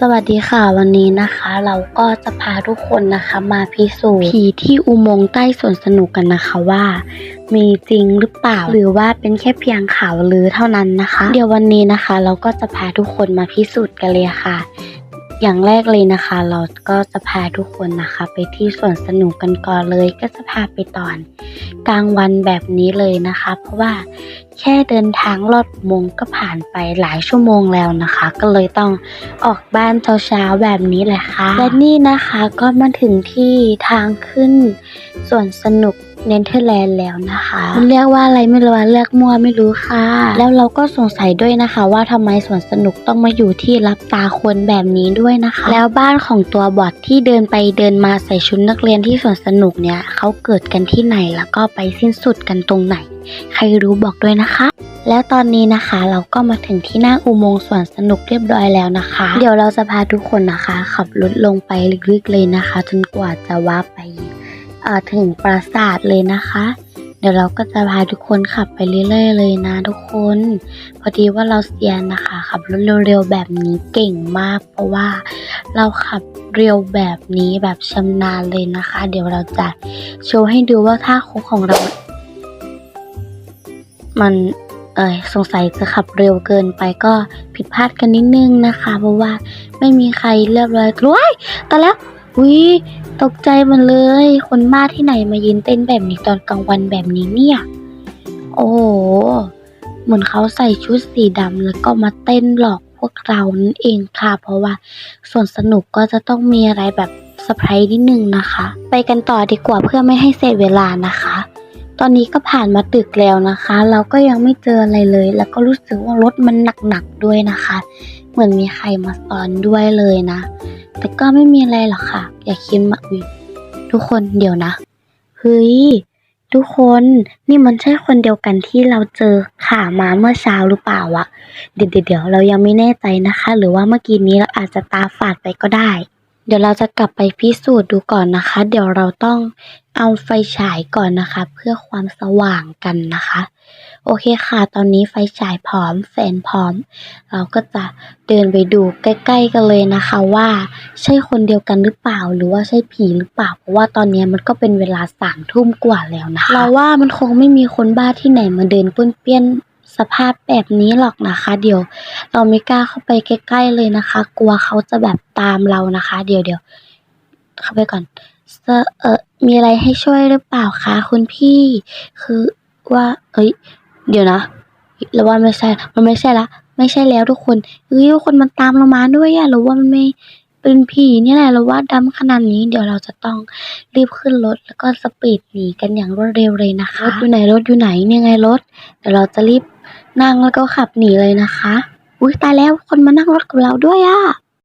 สวัสดีค่ะวันนี้นะคะ เราก็จะพาทุกคนนะคะมาพิสูจน์ผีที่อุโมงค์ใต้สวนสนุกกันนะคะว่า มีจริงหรือเปล่าหรือว่าเป็นแค่เพียงข่าวลือเท่านั้นนะคะ เดี๋ยววันนี้นะคะ เราก็จะพาทุกคนมาพิสูจน์กันเลยค่ะ อย่างแรกเลยนะคะ เราก็จะพาทุกคนนะคะ ไปที่สวนสนุกกันก่อนเลย ก็จะพาไปตอน กลางวันแบบนี้เลยนะคะ เพราะว่าแค่เดินทางลอดมงก็ผ่านไปหลายชั่วโมงแล้วนะคะ ก็เลยต้องออกบ้านเช้าๆแบบนี้แหละค่ะและนี่นะคะก็มาถึงที่ทางขึ้นสวนสนุก เนเธอร์แลนด์แล้วนะคะมันเรียกว่าอะไรไม่รู้ว่าเรียกมั่วไม่รู้ค่ะ แล้วเราก็สงสัยด้วยนะคะ ว่าทำไมสวนสนุกต้องมาอยู่ที่รับตาคนแบบนี้ด้วยนะคะ แล้วบ้านของตัวบอทที่เดินไปเดินมาใส่ชุดนักเรียนที่สวนสนุกเนี่ยเขาเกิดกันที่ไหนแล้วก็ไปสิ้นสุดกันตรงไหน ใครรู้บอกด้วยนะคะ แล้วตอนนี้นะคะเราก็มาถึงที่หน้าอุโมงค์สวนสนุกเรียบร้อยแล้วนะคะ เดี๋ยวเราจะพาทุกคนนะคะ ขับรถลงไปลึกๆเลยนะคะ จนกว่าจะว่าไปเอ่อ ถึงปราสาทเลยนะคะ เดี๋ยวเราก็จะพาทุกคนขับไปเรื่อยๆเลยนะทุกคน พอดีว่าเราเซียนนะคะขับรถเร็วๆแบบนี้เก่งมาก เพราะว่าเราขับเร็วแบบนี้แบบชำนาญเลยนะคะ เดี๋ยวเราจะโชว์ให้ดูว่าท่าโค้งของเรา มันเออสงสัยจะขับเร็วเกินไปก็ผิดพลาดกันนิดนึงนะคะ เพราะว่าไม่มีใครเรียบร้อยกล้วยตอนแล้ววิ ตกใจมันเลย คนบ้าที่ไหนมายืนเต้นแบบนี้ตอนกลางวันแบบนี้เนี่ย โอ้โห เหมือนเขาใส่ชุดสีดำแล้วก็มาเต้นหลอกพวกเรานั่นเองค่ะ เพราะว่าส่วนสนุกก็จะต้องมีอะไรแบบเซอร์ไพรส์นิดนึงนะคะ ไปกันต่อดีกว่าเพื่อไม่ให้เสียเวลานะคะ ตอนนี้ก็ผ่านมาตึกแล้วนะคะ เราก็ยังไม่เจออะไรเลย แล้วก็รู้สึกว่ารถมันหนักๆด้วยนะคะ เหมือนมีใครมาซ้อนด้วยเลยนะ แต่ก็ไม่มีอะไรหรอกค่ะ อย่าคิดมาอุ๊ยทุกคนเดี๋ยวนะ เฮ้ย ทุกคนนี่มันใช่คนเดียวกันที่เราเจอข่ามาเมื่อเช้าหรือเปล่าอะเดี๋ยวเดี๋ยวเรายังไม่แน่ใจนะคะ หรือว่าเมื่อกี้นี้เราอาจจะตาฝาดไปก็ได้ เดี๋ยวเราจะกลับไปพิสูจน์ดูก่อนนะคะ เดี๋ยวเราต้องเอาไฟฉายก่อนนะคะ เพื่อความสว่างกันนะคะ โอเคค่ะ ตอนนี้ไฟฉายพร้อมแฟนพร้อม เราก็จะเดินไปดูใกล้ ๆ กันเลยนะคะว่าใช่คนเดียวกันหรือเปล่าหรือว่าใช่ผีหรือเปล่า เพราะว่าตอนนี้มันก็เป็นเวลาสามทุ่มกว่าแล้วนะคะเราว่ามันคงไม่มีคนบ้าที่ไหนมาเดินป้วนเปี้ยน สภาพแบบนี้หรอกนะคะ เดี๋ยว เราไม่กล้าเข้าไปใกล้ๆเลยนะคะ กลัวเขาจะแบบตามเรานะคะ เดี๋ยวเดี๋ยวเข้าไปก่อนเอ่อเออมีอะไรให้ช่วยหรือเปล่าคะคุณพี่ คือว่า เอ้ย เดี๋ยวนะแล้วว่าไม่ใช่ มันไม่ใช่ละ ไม่ใช่แล้วทุกคนเอ้ยทุกคนมันตามเรามาด้วยอะหรือว่ามันไม่เป็นผีนี่แหละหรือว่าดำขนาดนี้เดี๋ยวเราจะต้องรีบขึ้นรถแล้วก็สปีดหนีกันอย่างรวดเร็วเลยนะคะรถอยู่ไหนรถอยู่ไหนเนี่ยไงรถเดี๋ยวเราจะรีบ นั่งแล้วก็ขับหนีเลยนะคะ อุ้ยตายแล้วคนมานั่งรถกับเราด้วยอะ